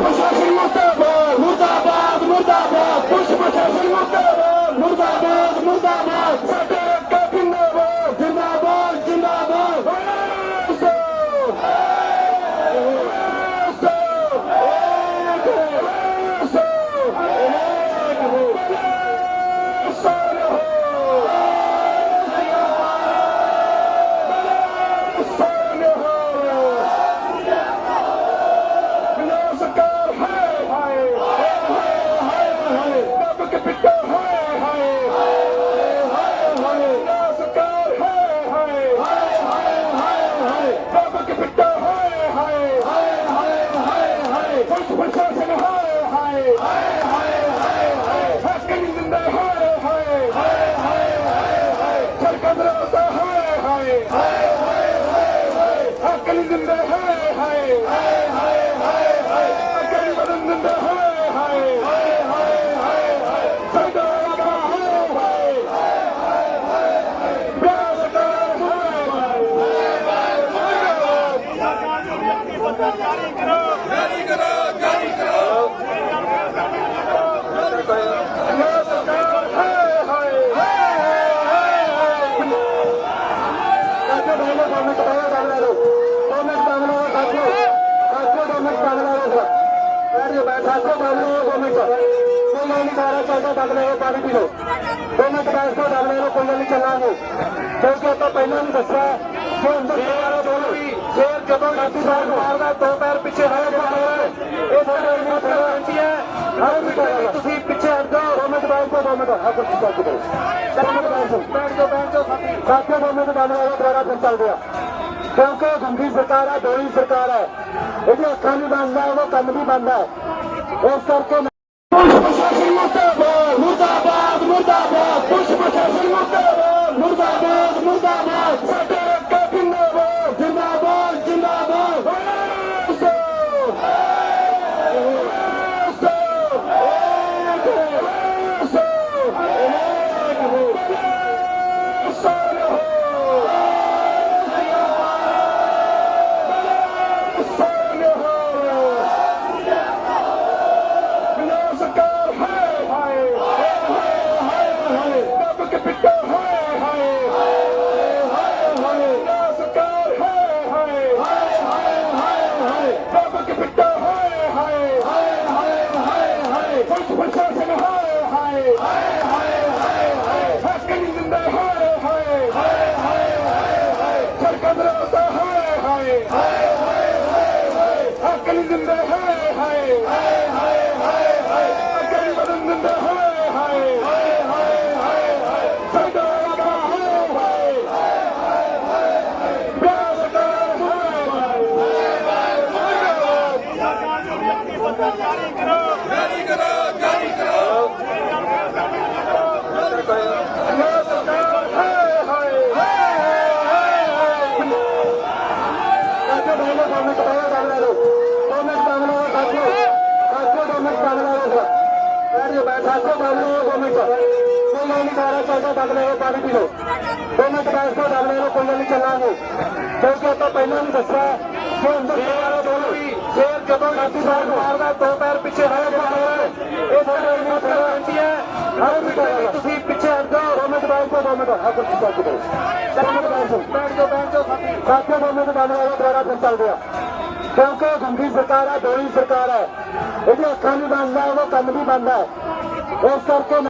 Brasil. ਹਾਏ ਹੱਕ ਨਹੀਂ ਦਿੰਦਾ ਹਾਏ ਹਾਏ ਹਾਏ ਹਾਏ ਹੱਕ ਨਹੀਂ ਬਦਲ ਦਿੰਦਾ ਹਾਏ ਹਾਏ ਹਾਏ ਹਾਏ ਸਰਕਾਰ ਦਾ ਹਾਏ ਹਾਏ ਬਿਆਸ ਸਰਕਾਰ ਹਾਏ ਬਿਆਸ ਸਰਕਾਰ ਹਾਏ ਹਾਏ ਕਾਕੇ ਬਹਿਣਾ ਕੰਮ ਕਰਾਇਆ ਕਰ ਲੈ ਲੋ ਦੋ ਮਿੰਟ ساتھیو ساتھیو دو منٹ پاگلا ہو سر بیٹھ جو بیٹھ ساتھیو پاگلا ہو دو منٹ سر کوئی نہیں کھا رہا چاہتا پاگلا ہو پانی پی لو دو منٹ بیٹھ سو پاگلا ہو کوئی نہیں چلنا ہو کیونکہ آپ پہلا بھی دسا جو اندر سے والا پیچھے ہٹ جاتا اس طرح میری گارنٹی ہے دوبارہ پھر چل گیا ਮਿੰਟ ਕੰਮ ਲਓ ਦੁਬਾਰਾ ਫਿਰ ਚੱਲਦੇ ਆ ਕਿਉਂਕਿ ਉਹ ਗੰਦੀ ਸਰਕਾਰ ਹੈ ਦੋਹਰੀ ਸਰਕਾਰ ਹੈ ਇਹਦੀ ਅੱਖਾਂ ਨਹੀਂ ਬੰਦਾ ਉਹ ਕੰਮ ਨਹੀਂ ਬੰਦਾ ਇਸ ਕਰਕੇ ਪੁਲਿਸ ਪ੍ਰਸ਼ਾਸਨ ਮੁਰਦਾਬਾਦ ਮੁਰਦਾਬਾਦ ਮੁਰਦਾਬਾਦ ਪੁਲਿਸ ਪ੍ਰਸ਼ਾਸਨ ਮੁਰਦਾਬਾਦ ਮੁਰਦਾਬਾਦ ਮੁਰਦਾਬਾਦ ਪ੍ਰਸ਼ਾਸਨ ਹਾਏ ਹਾਏ ਹਾਏ ਹੱਕ ਨਹੀਂ ਦਿੰਦਾ ਹਾਏ ਹਾਏ ਹਾਏ ਸਰਕਾਰ ਦਾ ਰਸਤਾ ਹਾਏ ਹਾਏ ਹੱਕ ਨਹੀਂ ਦਿੰਦਾ ਹਾਏ ਹਾਏ ਹੱਕ ਨਹੀਂ ਬਦਲ ਦਿੰਦਾ ਹਾਏ ਹਾਏ ਸਰਕਾਰ ਦਾ ਹਾਏ ਬਿਆਸ ਸਰਕਾਰ ਜਾਰੀ ਕਰੋ ਜਾਰੀ ਕਰੋ ਬਿਆਸ ਸਰਕਾਰ ਹਾਏ ਹਾਏ ਕਾਕੇ ਬਹਿਣਾ ਕੰਮ ਕਰਾਇਆ ਕਰ ਲੋ ਦੋ ਮਿੰਟ ਕੰਮ ਲਓ ਕਾਕੇ ਕਾਕੇ ਦੋ ਮਿੰਟ ਬੈਠ ਜਾ। ਬੈਠ ਕਾਕੇ ਕੰਮ ਲਓ ਦੋ ਮਿੰਟ। ਕੋਈ ਗੱਲ ਨਹੀਂ, ਸਾਰਾ ਚੱਲਦਾ ਕੰਮ ਲਓ ਪਾਣੀ ਪੀ ਲਓ। ਦੋ ਮਿੰਟ ਬੈਠ ਕੇ ਕੰਮ ਲਓ ਕੋਈ ਗੱਲ ਨਹੀਂ, ਚੱਲਾਂਗੇ। ਕਿਉਂਕਿ ਆਪਾਂ ਪਹਿਲਾਂ ਵੀ ਦੱਸਿਆ ਕਿ ਅੰਦਰ ਵਾਲਾ ਬੋਲ ਵੀ। ਜਦੋਂ ਰਾਤੀ ਬਾਹਰ ਮਾਰਦਾ, ਦੋ ਪੈਰ ਪਿੱਛੇ ਹੈ ਇਹ ਸਾਡੇ ਇੰਨੀ ਫਰੰਟੀ ਹੈ। ਹਰ ਮਿੰਟ ਤੁਸੀਂ ਪਿੱਛੇ ਹਟ ਜਾਓ, ਦੋ ਮਿੰਟ ਬੈਠ ਕੇ ਦੋ ਮਿੰਟ। ਹਾਂ ਕੁਝ ਚੱਕ بیٹھ جاؤ بیٹھ جاؤ ساتھیوں بولنے کے بعد والا دوبارہ پھر چل گیا کیونکہ گندی سرکار ہے دوڑی سرکار ہے یہ اکھان بھی بنتا ہے وہ کن بھی بنتا ہے اس کر کے